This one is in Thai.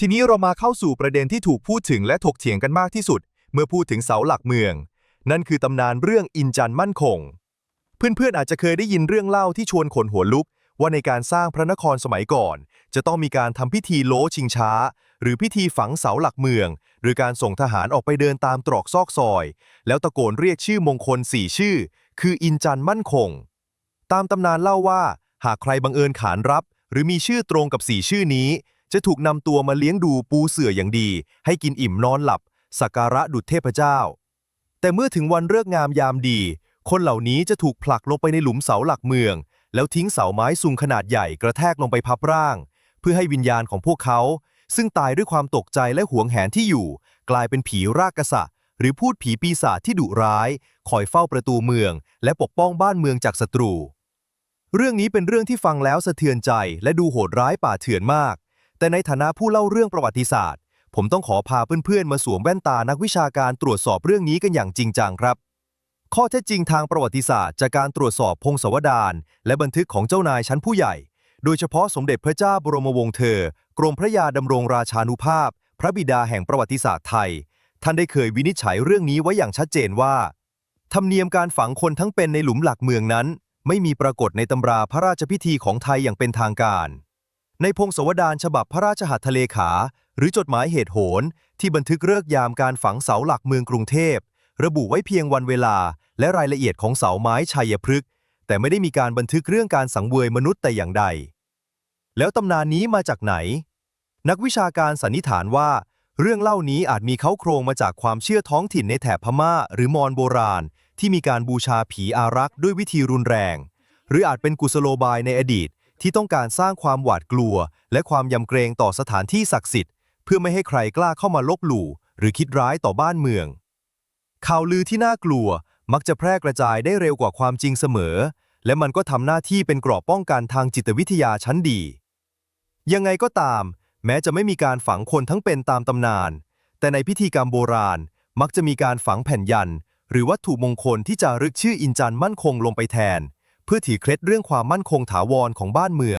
ทีนี้เรามาเข้าสู่ประเด็นที่ถูกพูดถึงและถกเถียงกันมากที่สุด เมื่อพูดถึงเสาหลักเมือง นั่นคือตำนานเรื่องอินจันมั่นคง เพื่อนๆอาจจะเคยได้ยินเรื่องเล่าที่ชวนขนหัวลุก ว่าในการสร้างพระนครสมัยก่อน จะต้องมีการทำพิธีโลชิงช้า หรือพิธีฝังเสาหลักเมือง หรือการส่งทหารออกไปเดินตามตรอกซอกซอย แล้วตะโกนเรียกชื่อมงคลสี่ชื่อ คืออินจันมั่นคง ตามตำนานเล่าว่า หากใครบังเอิญขานรับ หรือมีชื่อตรงกับสี่ชื่อนี้ จะถูกนำตัวมาเลี้ยงดูปูเสื่ออย่างดี ให้กินอิ่มนอนหลับ สักการะดุจเทพเจ้า แต่เมื่อถึงวันเลิกงามยามดี คนเหล่านี้จะถูกผลักลงไปในหลุมเสาหลักเมือง แล้วทิ้งเสาไม้สูงขนาดใหญ่กระแทกลงไปพับร่าง เพื่อให้วิญญาณของพวกเขา ซึ่งตายด้วยความตกใจและหวงแหนที่อยู่ กลายเป็นผีรากกษัตริย์หรือพูดผีปีศาจที่ดุร้าย คอยเฝ้าประตูเมือง และปกป้องบ้านเมืองจากศัตรู เรื่องนี้เป็นเรื่องที่ฟังแล้วสะเทือนใจและดูโหดร้ายป่าเถื่อนมาก แต่ในฐานะผู้เล่าเรื่องประวัติศาสตร์ ผมต้องขอพาเพื่อนๆ มาสวมแว่นตานักวิชาการตรวจสอบเรื่องนี้กันอย่างจริงจังครับ ข้อเท็จจริงทางประวัติศาสตร์ จากการตรวจสอบพงศาวดารและบันทึกของเจ้านายชั้นผู้ใหญ่ โดยเฉพาะสมเด็จพระเจ้าบรมวงศ์เธอ กรมพระยาดำรงราชานุภาพ พระบิดาแห่งประวัติศาสตร์ไทย ท่านได้เคยวินิจฉัยเรื่องนี้ไว้อย่างชัดเจนว่า ธรรมเนียมการฝังคนทั้งเป็นในหลุมหลักเมืองนั้น ไม่มีปรากฏในตำราพระราชพิธีของไทยอย่างเป็นทางการ ในพงศวดารฉบับพระราชหัตถเลขา หรือจดหมายเหตุโหนที่บันทึกเลิกยามการฝังเสาหลักเมืองกรุงเทพ ระบุไว้เพียงวันเวลา และรายละเอียดของเสาไม้ชัยพฤกษ์แต่ไม่ได้มีการบันทึกเรื่องการสังเวยมนุษย์แต่อย่างใด แล้วตำนานนี้มาจากไหน นักวิชาการสันนิษฐานว่า เรื่องเล่านี้อาจมีเขาโครงมาจากความเชื่อท้องถิ่นในแถบพม่า หรือมอญโบราณ ที่มีการบูชาผีอารักษ์ด้วยวิธีรุนแรง หรืออาจเป็นกุศโลบายในอดีต ที่ต้องการสร้างความหวาดกลัว และความยำเกรงต่อสถานที่ศักดิ์สิทธิ์ เพื่อไม่ให้ใครกล้าเข้ามาลบหลู่ หรือคิดร้ายต่อบ้านเมือง ข่าวลือที่น่ากลัวมักจะแพร่กระจายได้เร็วกว่าความจริงเสมอ และมันก็ทำหน้าที่เป็นกรอบป้องกันทางจิตวิทยาชั้นดี ยังไงก็ตาม แม้จะไม่มีการฝังคนทั้งเป็นตามตำนาน แต่ในพิธีกรรมโบราณ มักจะมีการฝังแผ่นยัน หรือวัตถุมงคลที่จะรึกชื่ออินจันทร์มั่นคงลงไปแทน เพื่อถีเคล็ดเรื่องความมั่นคงถาวรของบ้านเมือง